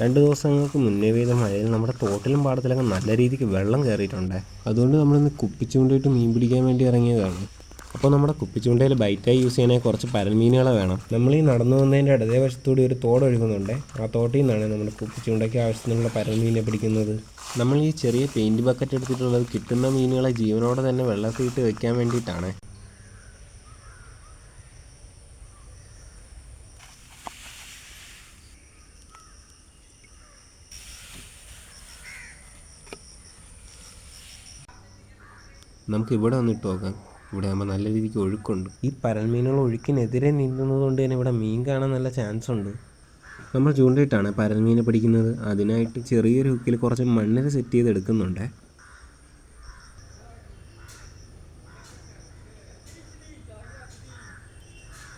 രണ്ട് ദിവസങ്ങൾക്ക് മുന്നേ പെയ്ത മഴയിൽ നമ്മുടെ തോട്ടിലും പാടത്തിലൊക്കെ നല്ല രീതിക്ക് വെള്ളം കയറിയിട്ടുണ്ട്. അതുകൊണ്ട് നമ്മളിന്ന് കുപ്പിച്ചൂണ്ടയിട്ട് മീൻ പിടിക്കാൻ വേണ്ടി ഇറങ്ങിയതാണ്. അപ്പോൾ നമ്മുടെ കുപ്പിച്ചൂണ്ടയിൽ ബൈറ്റായി യൂസ് ചെയ്യാനായി കുറച്ച് പരൽമീനുകളെ വേണം. നമ്മൾ ഈ നടന്നു വന്നതിന്റെ ഇടതേ വശത്തൂടി ഒരു തോട് ഒഴുകുന്നുണ്ട്. ആ തോട്ടിൽ നിന്നാണ് നമ്മുടെ കുപ്പിച്ചൂണ്ടയ്ക്ക് ആവശ്യത്തിനുള്ള പരൽമീനെ പിടിക്കുന്നത്. നമ്മൾ ഈ ചെറിയ പെയിന്റ് ബക്കറ്റ് എടുത്തിട്ടുള്ളത് കിട്ടുന്ന മീനുകളെ ജീവനോടെ തന്നെ വെള്ളത്തിൽ ഇട്ട് വെക്കാൻ വേണ്ടിയിട്ടാണ്. നമുക്ക് ഇവിടെ വന്നിട്ട് നോക്കാം. ഇവിടെ ആകുമ്പോൾ നല്ല രീതിക്ക് ഒഴുക്കുണ്ട്. ഈ പരൽമീനുകൾ ഒഴുക്കിനെതിരെ നീന്തുന്നത് കൊണ്ട് തന്നെ ഇവിടെ മീൻ കാണാൻ നല്ല ചാൻസ് ഉണ്ട്. നമ്മൾ ചൂണ്ടയിട്ടാണ് പരൽമീനെ പിടിക്കുന്നത്. അതിനായിട്ട് ചെറിയൊരു ഹുക്കിൽ കുറച്ച് മണ്ണിൽ സെറ്റ് ചെയ്ത് എടുക്കുന്നുണ്ട്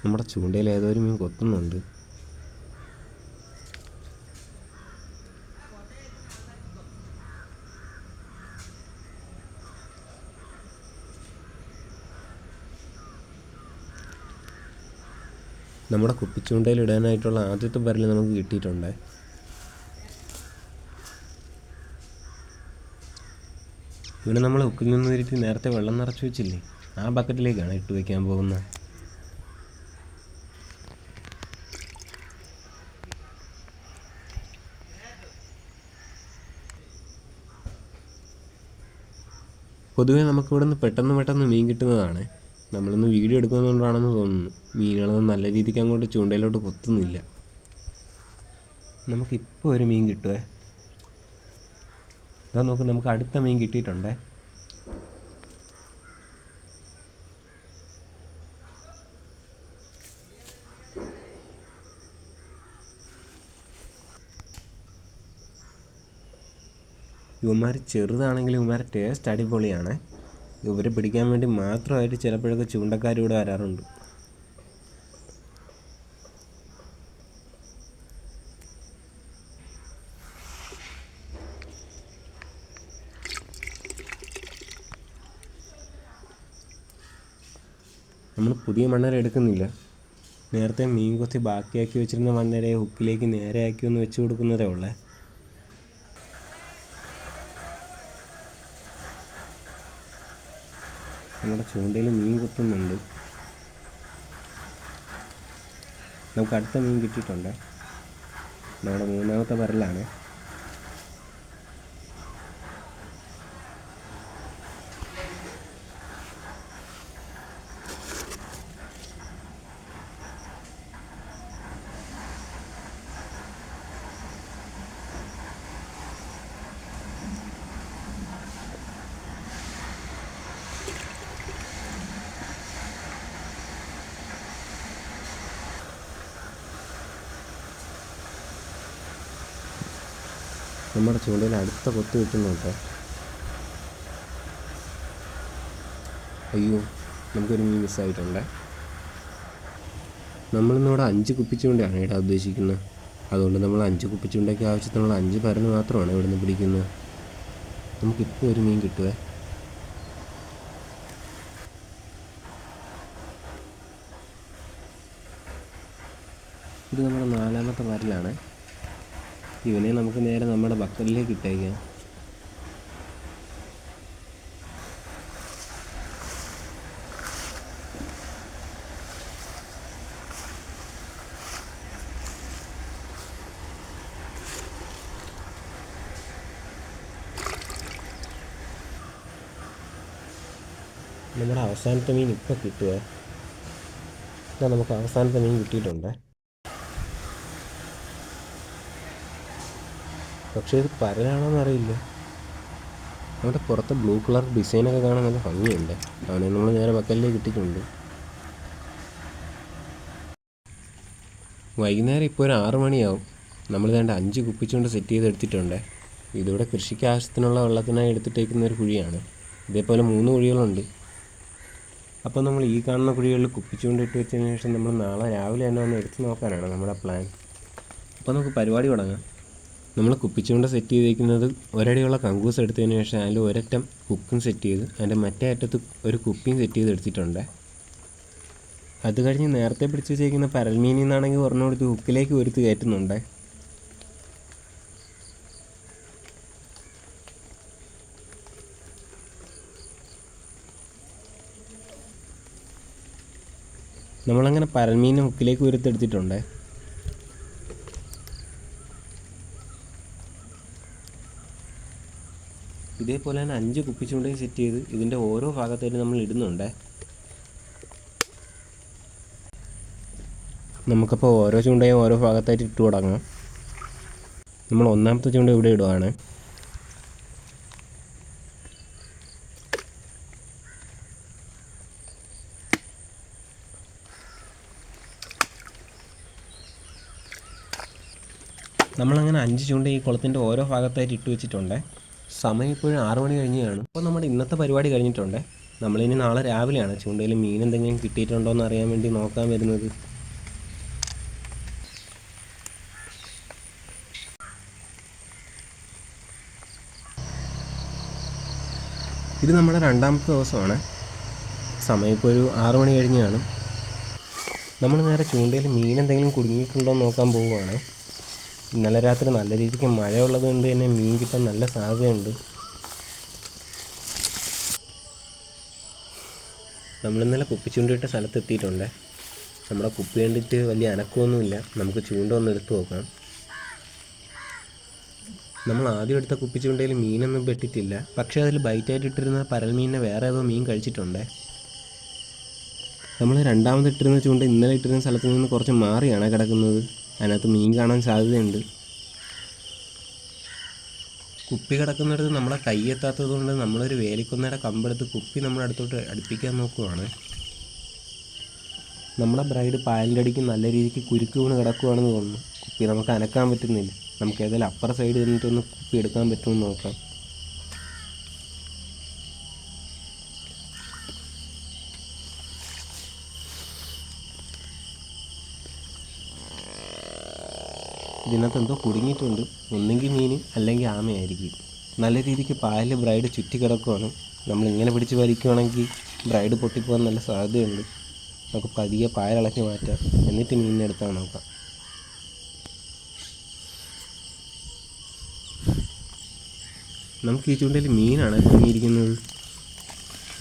നമ്മുടെ ചൂണ്ടയിൽ ഏതോ ഒരു മീൻ കൊത്തുന്നുണ്ട്. നമ്മുടെ കുപ്പിച്ചൂണ്ടയിൽ ഇടാനായിട്ടുള്ള ആദ്യത്തെ പരൽ നമുക്ക് കിട്ടിയിട്ടുണ്ട്. ഇവിടെ നമ്മൾ ഉക്കിൽ നിന്ന് തിരിച്ച് നേരത്തെ വെള്ളം നിറച്ച് വെച്ചില്ലേ? ആ ബക്കറ്റിലേക്കാണ് ഇട്ട് വയ്ക്കാൻ പോകുന്നത്. പൊതുവേ നമുക്ക് ഇവിടെ നിന്ന് പെട്ടെന്ന് പെട്ടെന്ന് മീൻ കിട്ടുന്നതാണ്. നമ്മളിന്ന് വീഡിയോ എടുക്കുന്നതുകൊണ്ടാണെന്ന് തോന്നുന്നു. മീനുകളൊന്നും നല്ല രീതിക്ക് അങ്ങോട്ട് ചൂണ്ടയിലോട്ട് കൊത്തുന്നില്ല നമുക്കിപ്പോൾ ഒരു മീൻ കിട്ടുവേ. ഇതാ നോക്ക് നമുക്ക് അടുത്ത മീൻ കിട്ടിയിട്ടുണ്ടേ. ഇവന്മാർ ചെറുതാണെങ്കിലും ഇവന്മാർ ടേസ്റ്റ് അടിപൊളിയാണ്. ഇവരെ പിടിക്കാൻ വേണ്ടി മാത്രമായിട്ട് ചിലപ്പോഴൊക്കെ ചൂണ്ടക്കാരിവിടെ വരാറുണ്ട്. നമ്മൾ പുതിയ മണ്ണര എടുക്കുന്നില്ല. നേരത്തെ മീൻ കൊത്തി ബാക്കിയാക്കി വെച്ചിരുന്ന മണ്ണരയെ ഹുക്കിലേക്ക് നേരെയാക്കി ഒന്ന് വെച്ച് കൊടുക്കുന്നതേ ഉള്ളേ. നമ്മുടെ ചൂണ്ടയിൽ മീൻ കുത്തുന്നുണ്ട്. നമുക്ക് അടുത്ത മീൻ കിട്ടിയിട്ടുണ്ട്. നമ്മുടെ മൂന്നാമത്തെ പരലാണ് നമ്മുടെ ചൂണ്ടയിൽ അടുത്ത കൊത്ത് കിട്ടുന്നുണ്ട് അയ്യോ നമുക്കൊരു മീൻ മിസ്സായിട്ടുണ്ട്. നമ്മളിന്നിവിടെ അഞ്ച് കുപ്പിച്ചൂണ്ടയാണ് ഇടാൻ ഉദ്ദേശിക്കുന്നത്. അതുകൊണ്ട് നമ്മൾ അഞ്ച് കുപ്പിച്ചുണ്ടയ്ക്ക് ആവശ്യത്തിനുള്ള അഞ്ച് പരന്ന് മാത്രമാണ് ഇവിടെ നിന്ന് പിടിക്കുന്നത്. നമുക്കിപ്പോൾ ഒരു മീൻ കിട്ടുവേ. ഇത് നമ്മുടെ നാലാമത്തെ പരലാണ് ഇവനെ നമുക്ക് നേരെ നമ്മുടെ ബക്കറ്റിലേക്ക് ഇട്ടേക്കാം നമ്മുടെ അവസാനത്തെ മീൻ ഇപ്പോൾ കിട്ടുക എന്നാൽ നമുക്ക് അവസാനത്തെ മീൻ കിട്ടിയിട്ടുണ്ട്. പക്ഷേ ഇത് പരലാണോന്ന് അറിയില്ല. അവിടെ പുറത്ത് ബ്ലൂ കളർ ഡിസൈനൊക്കെ കാണാൻ നല്ല ഭംഗിയുണ്ട്. അവനെ നമ്മൾ നേരെ വക്കലിലേക്ക് ഇട്ടിട്ടുണ്ട്. വൈകുന്നേരം ഇപ്പോൾ ഒരു ആറ് മണിയാവും. നമ്മൾ വേണ്ട അഞ്ച് കുപ്പിച്ചുകൊണ്ട് സെറ്റ് ചെയ്ത് എടുത്തിട്ടുണ്ട്. ഇതിവിടെ കൃഷിക്ക് ആവശ്യത്തിനുള്ള വെള്ളത്തിനായി എടുത്തിട്ടേക്കുന്ന ഒരു കുഴിയാണ്. ഇതേപോലെ മൂന്ന് കുഴികളുണ്ട്. അപ്പോൾ നമ്മൾ ഈ കാണുന്ന കുഴികളിൽ കുപ്പിച്ചുകൊണ്ട് ഇട്ട് വെച്ചതിന് ശേഷം നമ്മൾ നാളെ രാവിലെ തന്നെ ഒന്ന് എടുത്ത് നോക്കാനാണ് നമ്മുടെ പ്ലാൻ അപ്പോൾ നമുക്ക് പരിപാടി തുടങ്ങാം. നമ്മൾ കുപ്പിച്ചുകൊണ്ട് സെറ്റ് ചെയ്തേക്കുന്നത് ഒരടിയുള്ള കങ്കൂസ് എടുത്തതിന് ശേഷം അതിൽ ഒരറ്റം കുക്കും സെറ്റ് ചെയ്ത് അതിന്റെ മറ്റേ അറ്റത്ത് ഒരു കുപ്പിയും സെറ്റ് ചെയ്ത് എടുത്തിട്ടുണ്ട്. അത് കഴിഞ്ഞ് നേരത്തെ പിടിച്ച് വെച്ചേക്കുന്ന പരൽമീനിൽ നിന്നാണെങ്കിൽ പറഞ്ഞു കൊടുത്ത് ഹുക്കിലേക്ക് ഒരുത്ത് കയറ്റുന്നുണ്ട്. നമ്മളങ്ങനെ പരൽമീനെ ഹുക്കിലേക്ക് ഉയർത്തെടുത്തിട്ടുണ്ട് ഇതേപോലെ തന്നെ അഞ്ച് കുപ്പിച്ചുണ്ടയും സെറ്റ് ചെയ്ത് ഇതിന്റെ ഓരോ ഭാഗത്തായിട്ട് നമ്മൾ ഇടുന്നുണ്ട്. നമുക്കപ്പോൾ ഓരോ ചൂണ്ടയും ഓരോ ഭാഗത്തായിട്ട് ഇട്ട് തുടങ്ങാം. നമ്മൾ ഒന്നാമത്തെ ചൂണ്ട ഇവിടെ ഇടുവാണ്. നമ്മളങ്ങനെ അഞ്ച് ചൂണ്ട ഈ കുളത്തിന്റെ ഓരോ ഭാഗത്തായിട്ട് ഇട്ട് വെച്ചിട്ടുണ്ട്. സമയം ഇപ്പോഴും ആറു മണി കഴിഞ്ഞാണ്. അപ്പോൾ നമ്മുടെ ഇന്നത്തെ പരിപാടി കഴിഞ്ഞിട്ടുണ്ട്. നമ്മളിനി നാളെ രാവിലെയാണ്. ചൂണ്ടയിൽ മീൻ എന്തെങ്കിലും കിട്ടിയിട്ടുണ്ടോ എന്ന് അറിയാൻ വേണ്ടി നോക്കാൻ വരുന്നത്. ഇത് നമ്മുടെ രണ്ടാമത്തെ ദിവസമാണ്. സമയം ഇപ്പോൾ ഒരു ആറു മണി കഴിഞ്ഞാണ്. നമ്മൾ നേരെ ചൂണ്ടയിൽ മീൻ എന്തെങ്കിലും കുടുങ്ങിയിട്ടുണ്ടോ എന്ന് നോക്കാൻ പോവുകയാണ്. ഇന്നലെ രാത്രി നല്ല രീതിക്ക് മഴയുള്ളത് കൊണ്ട് തന്നെ മീൻ കിട്ടാൻ നല്ല സാധ്യതയുണ്ട്. നമ്മളിന്നലെ കുപ്പി ചൂണ്ടിട്ട സ്ഥലത്ത് എത്തിയിട്ടുണ്ട്. നമ്മുടെ കുപ്പി കണ്ടിട്ട് വലിയ അനക്കമൊന്നുമില്ല. നമുക്ക് ചൂണ്ട ഒന്ന് എടുത്തു നോക്കാം. നമ്മൾ ആദ്യം എടുത്ത കുപ്പി ചൂണ്ടയിൽ മീനൊന്നും പെട്ടിട്ടില്ല. പക്ഷേ അതിൽ ബൈറ്റായിട്ട് ഇട്ടിരുന്ന പരൽ മീനിനെ വേറെ ഏതോ മീൻ കഴിച്ചിട്ടുണ്ട്. നമ്മൾ രണ്ടാമത് ഇട്ടിരുന്ന ചൂണ്ട ഇന്നലെ ഇട്ടിരുന്ന സ്ഥലത്ത് നിന്ന് കുറച്ച് മാറിയാണ് കിടക്കുന്നത്. അതിനകത്ത് മീൻ കാണാൻ സാധ്യതയുണ്ട്. കുപ്പി കിടക്കുന്നിടത്ത് നമ്മളെ കൈ എത്താത്തത് കൊണ്ട് നമ്മളൊരു വേലിക്കുന്നേടെ കമ്പെടുത്ത് കുപ്പി നമ്മുടെ അടുത്തോട്ട് അടുപ്പിക്കാൻ നോക്കുവാണ്. നമ്മുടെ ബ്രൈഡ് പാലിന്റെ അടിക്ക് നല്ല രീതിക്ക് കുരുക്ക് വീണ് കിടക്കുവാണെന്ന് തോന്നുന്നു. കുപ്പി നമുക്ക് അനക്കാൻ പറ്റുന്നില്ല. നമുക്ക് ഏതായാലും അപ്പുറ സൈഡ് നിന്നിട്ടൊന്ന് കുപ്പി എടുക്കാൻ പറ്റുമെന്ന് നോക്കാം. ഇതിനകത്ത് എന്തോ കുടുങ്ങിയിട്ടുണ്ട്. ഒന്നെങ്കിൽ മീൻ അല്ലെങ്കിൽ ആമയായിരിക്കും. നല്ല രീതിക്ക് പായൽ ബ്രൈഡ് ചുറ്റി കിടക്കുവാണ്. നമ്മൾ ഇങ്ങനെ പിടിച്ച് വലിക്കുവാണെങ്കിൽ ബ്രൈഡ് പൊട്ടിപ്പോകാൻ നല്ല സാധ്യതയുണ്ട്. നമുക്ക് പതിയെ പായലിളക്കി മാറ്റാം. എന്നിട്ട് മീനിനെ എടുത്താൽ നോക്കാം. നമുക്ക് ഈ ചൂണ്ടയിൽ മീനാണ് കുടുങ്ങിയിരിക്കുന്നത്.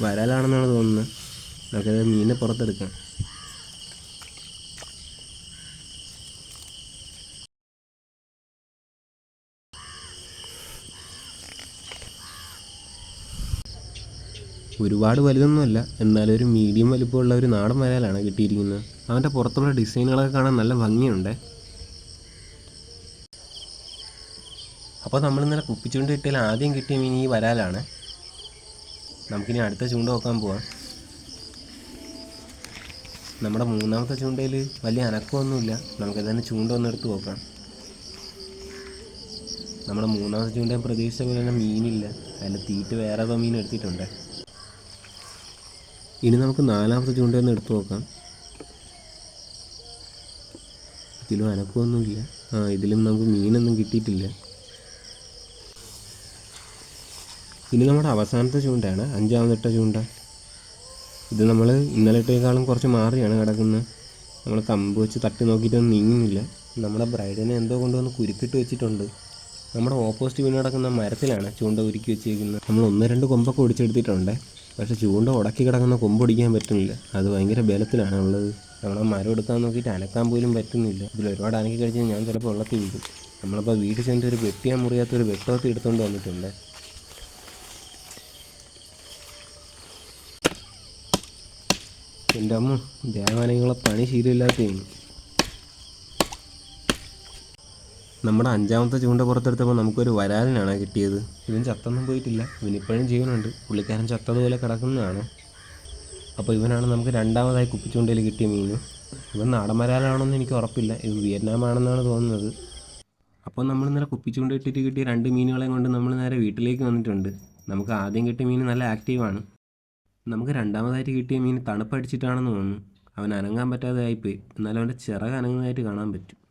വരാലാണെന്നാണ് തോന്നുന്നത്. നമുക്കത് മീനിനെ പുറത്തെടുക്കാം. ഒരുപാട് വലുതൊന്നുമല്ല. എന്നാലും ഒരു മീഡിയം വലിപ്പമുള്ള ഒരു നാടൻ വരാലാണ് കിട്ടിയിരിക്കുന്നത്. അവന്റെ പുറത്തുള്ള ഡിസൈനുകളൊക്കെ കാണാൻ നല്ല ഭംഗിയുണ്ട്. അപ്പോൾ നമ്മൾ ഇന്നലെ കുപ്പിച്ചുകൊണ്ട് കിട്ടിയാൽ ആദ്യം കിട്ടിയ മീൻ ഈ വരാലാണ് നമുക്കിനി അടുത്ത ചൂണ്ട നോക്കാൻ പോവാം. നമ്മുടെ മൂന്നാമത്തെ ചൂണ്ടയിൽ വലിയ അനക്കമൊന്നുമില്ല. നമുക്ക് തന്നെ ചൂണ്ട ഒന്ന് എടുത്ത് നോക്കാം. നമ്മുടെ മൂന്നാമത്തെ ചൂണ്ടയും പ്രതീക്ഷിച്ച പോലെ തന്നെ മീനില്ല. അതിൽ തീറ്റ് വേറെ ഏതോ മീൻ എടുത്തിട്ടുണ്ട്. ഇനി നമുക്ക് നാലാമത്തെ ചൂണ്ട ഒന്ന് എടുത്തു നോക്കാം. ഇതിലും അനക്കമൊന്നുമില്ല. ആ ഇതിലും നമുക്ക് മീനൊന്നും കിട്ടിയിട്ടില്ല. ഇനി നമ്മുടെ അവസാനത്തെ ചൂണ്ടയാണ് അഞ്ചാമതിട്ട ചൂണ്ട. ഇത് നമ്മൾ ഇന്നലെ ഇട്ടേക്കാളും കുറച്ച് മാറിയാണ് കിടക്കുന്നത്. നമ്മൾ കമ്പ് വെച്ച് തട്ടി നോക്കിയിട്ടൊന്നും നീങ്ങുന്നില്ല. നമ്മുടെ ബ്രൈഡിനെ എന്തോ കൊണ്ടുവന്ന് കുരുക്കിട്ട് വെച്ചിട്ടുണ്ട്. നമ്മുടെ ഓപ്പോസിറ്റ് വീണ് കിടക്കുന്ന മരത്തിലാണ് ചൂണ്ട ഉരുക്കി വെച്ചിരിക്കുന്നത് നമ്മൾ ഒന്ന് രണ്ട് കൊമ്പൊക്കെ ഒടിച്ചെടുത്തിട്ടുണ്ട്. പക്ഷേ ചൂണ്ട ഉടക്കി കിടക്കുന്ന കൊമ്പ് ഒടിക്കാൻ പറ്റുന്നില്ല. അത് ഭയങ്കര ബലത്തിലാണ് ഉള്ളത്. നമ്മളെ മരം എടുക്കാൻ നോക്കിയിട്ട് അനക്കാൻ പോലും പറ്റുന്നില്ല. ഇതിൽ ഒരുപാട് അനക്കി കഴിച്ചാൽ ഞാൻ ചിലപ്പോൾ വെള്ളത്തിൽ വീഴും. നമ്മളിപ്പോൾ വീട്ടിൽ ചെന്നിട്ട് ഒരു വെട്ടിയാൻ മുറിയാത്ത ഒരു വെട്ടമൊക്കെ എടുത്തുകൊണ്ട് വന്നിട്ടുണ്ട്. എന്റെ അമ്മ ദേവാലയങ്ങളെ പണി ശീലമില്ലാത്തതാണ് നമ്മുടെ അഞ്ചാമത്തെ ചൂണ്ട പുറത്തെടുത്തപ്പോൾ നമുക്കൊരു വരാലിനാണ് കിട്ടിയത്. ഇവൻ ചത്തൊന്നും പോയിട്ടില്ല. ഇവനിപ്പോഴും ജീവനുണ്ട്. പുള്ളിക്കാരൻ ചത്തതുപോലെ കിടക്കുന്നതാണ്. അപ്പോൾ ഇവനാണ് നമുക്ക് രണ്ടാമതായി കുപ്പിച്ചൂണ്ടയിൽ കിട്ടിയ മീൻ. ഇവൻ നാടൻ വരാലാണെന്ന് എനിക്ക് ഉറപ്പില്ല. ഇത് വിയറ്റ്നാം ആണെന്നാണ് തോന്നുന്നത്. അപ്പോൾ നമ്മൾ ഇന്നലെ കുപ്പിച്ചൂണ്ട ഇട്ടിട്ട് കിട്ടിയ രണ്ട് മീനുകളെയും കൊണ്ട് നമ്മൾ നേരെ വീട്ടിലേക്ക് വന്നിട്ടുണ്ട്. നമുക്ക് ആദ്യം കിട്ടിയ മീൻ നല്ല ആക്റ്റീവാണ്. നമുക്ക് രണ്ടാമതായിട്ട് കിട്ടിയ മീൻ തണുപ്പടിച്ചിട്ടാണെന്ന് തോന്നുന്നു. അവൻ അനങ്ങാൻ പറ്റാതെ ആയിപ്പോയി എന്നാലും അവന്റെ ചിറക് അനങ്ങുന്നതായിട്ട് കാണാൻ പറ്റും.